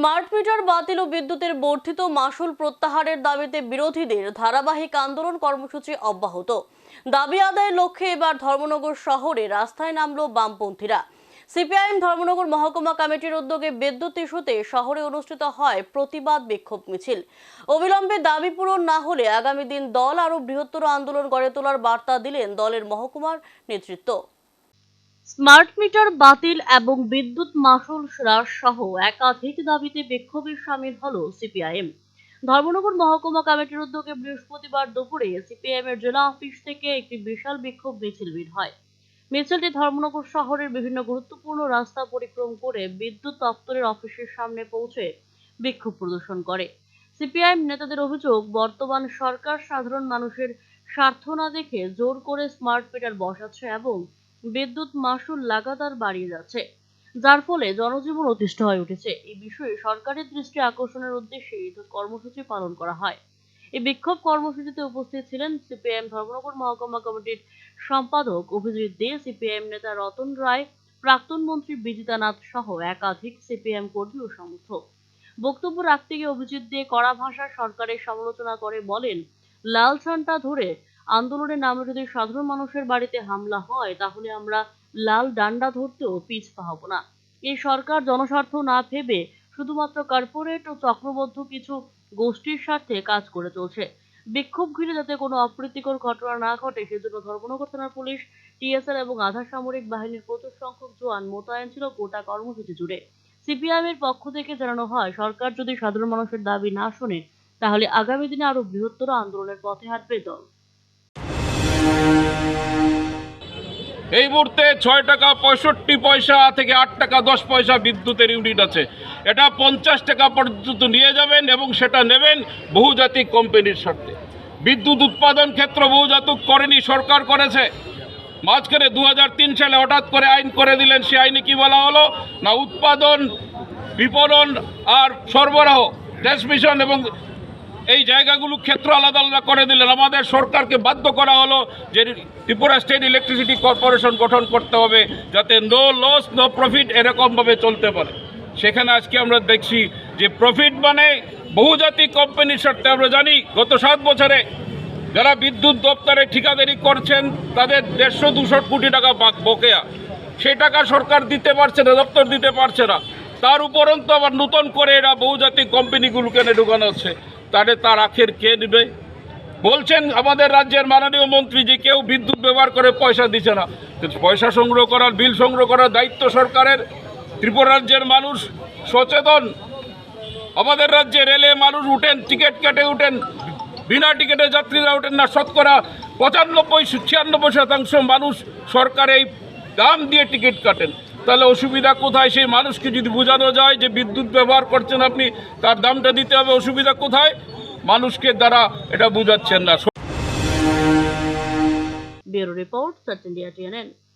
Smart meter বাতিল ও বিদ্যুতের বর্ধিত মাসুল প্রত্যাহারের দাবিতে বিরোধীদের ধারাবাহিক আন্দোলন কর্মসূচি অব্যাহত। দাবি আদায়ের লক্ষ্যে এবার ধর্মনগর শহরে রাস্তায় নামল বামপন্থীরা। সিপিআইএম ধর্মনগর মহকুমা কমিটির উদ্যোগে বিদ্যুৎ ইস্যুতে শহরে অনুষ্ঠিত হয় প্রতিবাদ বিক্ষোভ মিছিল। অবিলম্বে দাবি পূরণ না হলে আগামী দিন দল আরও বৃহত্তর আন্দোলন গড়ে তোলার বার্তা দিলেন দলের মহকুমার নেতৃত্ব। স্মার্ট মিটার বাতিল এবং বিদ্যুৎ মাসুল হ্রাস সহ একাধিক দাবিতে বিক্ষোভে সামিল হলো সিপিআইএম। ধর্মনগর মহকুমা কমিটির উদ্যোগে বৃহস্পতিবার দুপুরে সিপিআইএম এর জেলা অফিস থেকে একটি বিশাল বিক্ষোভ মিছিল বের হয়। মিছিলটি ধর্মনগর শহরের বিভিন্ন গুরুত্বপূর্ণ রাস্তা পরিক্রম করে বিদ্যুৎ দপ্তরের অফিসের সামনে পৌঁছে বিক্ষোভ প্রদর্শন করে। সিপিআইএম নেতাদের অভিযোগ, বর্তমান সরকার সাধারণ মানুষের স্বার্থ না দেখে জোর করে স্মার্ট মিটার বসাচ্ছে এবং বিদ্যুৎ মাসুল লাগাতার বাড়িয়ে যাচ্ছে, যার ফলে জনজীবন অতিষ্ঠ হয়ে উঠেছে। এই বিষয়ে সরকারের দৃষ্টি আকর্ষণের উদ্দেশ্যে এই কর্মসূচি পালন করা হয়। এই বিক্ষোভ কর্মসূচিতে উপস্থিত ছিলেন সিপিআইএম ধর্মনগর মহকুমা কমিটির সম্পাদক অভিজিৎ দে, সিপিআইএম নেতা রতন রায়, প্রাক্তন মন্ত্রী বিজিতা নাথ সহ একাধিক সিপিএম কর্মী ও সমর্থক। বক্তব্য রাখতে গিয়ে অভিজিৎ দে কড়া ভাষায় সরকারের সমালোচনা করে বলেন, লাল ছানটা ধরে আন্দোলনের নামে যদি সাধারণ মানুষের বাড়িতে হামলা হয়, তাহলে আমরা লাল ডান্ডা ধরতেও পিছপা হব না। এই সরকার জনস্বার্থ না ভেবে শুধুমাত্র কর্পোরেট ও চক্রবদ্ধ কিছু গোষ্ঠীর স্বার্থে কাজ করে চলছে। বিক্ষোভ ঘিরে যাতে কোনো অপ্রীতিকর ঘটনা না ঘটে, সেজন্য ধর্মনগর থানার পুলিশ টিএসআর এবং আধা সামরিক বাহিনীর প্রচুর সংখ্যক জোয়ান মোতায়েন ছিল গোটা কর্মসূচি জুড়ে। সিপিআইএম এর পক্ষ থেকে জানানো হয়, সরকার যদি সাধারণ মানুষের দাবি না শোনে, তাহলে আগামী দিনে আরও বৃহত্তর আন্দোলনের পথে হাঁটবে দল। এই মুহূর্তে ছয় টাকা পঁয়ষট্টি পয়সা থেকে আট টাকা দশ পয়সা বিদ্যুতের ইউনিট আছে। এটা পঞ্চাশ টাকা পর্যন্ত নিয়ে যাবেন এবং সেটা নেবেন বহুজাতিক কোম্পানির স্বার্থে। বিদ্যুৎ উৎপাদন ক্ষেত্র বহুজাতক করেনি, সরকার করেছে। মাঝখানে দু হাজার তিন সালে হঠাৎ করে আইন করে দিলেন, সে আইনে কি বলা হলো? না, উৎপাদন, বিপণন আর সরবরাহ ট্রান্সমিশন এবং এই জায়গাগুলো ক্ষেত্র আলাদা আলাদা করে দিলেন। আমাদের সরকারকে বাধ্য করা হলো যে ত্রিপুরা স্টেট ইলেকট্রিসিটি কর্পোরেশন গঠন করতে হবে যাতে নো লস, নো প্রফিট এরকমভাবে চলতে পারে। সেখানে আজকে আমরা দেখছি যে প্রফিট মানে বহুজাতিক কোম্পানির স্বার্থে আমরা জানি, গত সাত বছরে যারা বিদ্যুৎ দপ্তরে ঠিকাদারি করছেন, তাদের দেড়শো, দুশো কোটি টাকা বাক- বকেয়া। সেই টাকা সরকার দিতে পারছে না, দপ্তর দিতে পারছে না। তার উপরন্তু আবার নতুন করে এরা বহুজাতিক কোম্পানিগুলোকে ঢুকানো হচ্ছে। তাহলে তার আখের কে নেবে বলছেন আমাদের রাজ্যের মাননীয় মন্ত্রী যে কেউ বিদ্যুৎ ব্যবহার করে পয়সা দিচ্ছে না। পয়সা সংগ্রহ করার, বিল সংগ্রহ করার দায়িত্ব সরকারের। ত্রিপুরা রাজ্যের মানুষ সচেতন। আমাদের রাজ্যে রেলে মানুষ উঠেন, টিকিট কেটে উঠেন, বিনা টিকিটে যাত্রীরা ওঠেন না, শতকরা পঁচানব্বই, ছিয়ানব্বই শতাংশ মানুষ সরকার এই দাম দিয়ে টিকিট কাটেন। তাহলে অসুবিধা কোথায়? সেই মানুষকে যদি বোঝানো যায় যে বিদ্যুৎ ব্যবহার করছেন আপনি, তার দামটা দিতে হবে, অসুবিধা কোথায়? মানুষকে দ্বারা এটা বোঝাচ্ছেন না। Bureau report TNN.